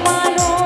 মানো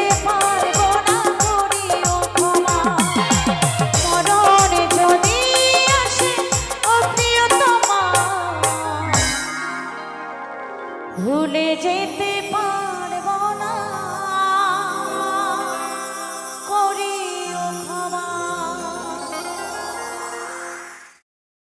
ভুলে যেতে পার।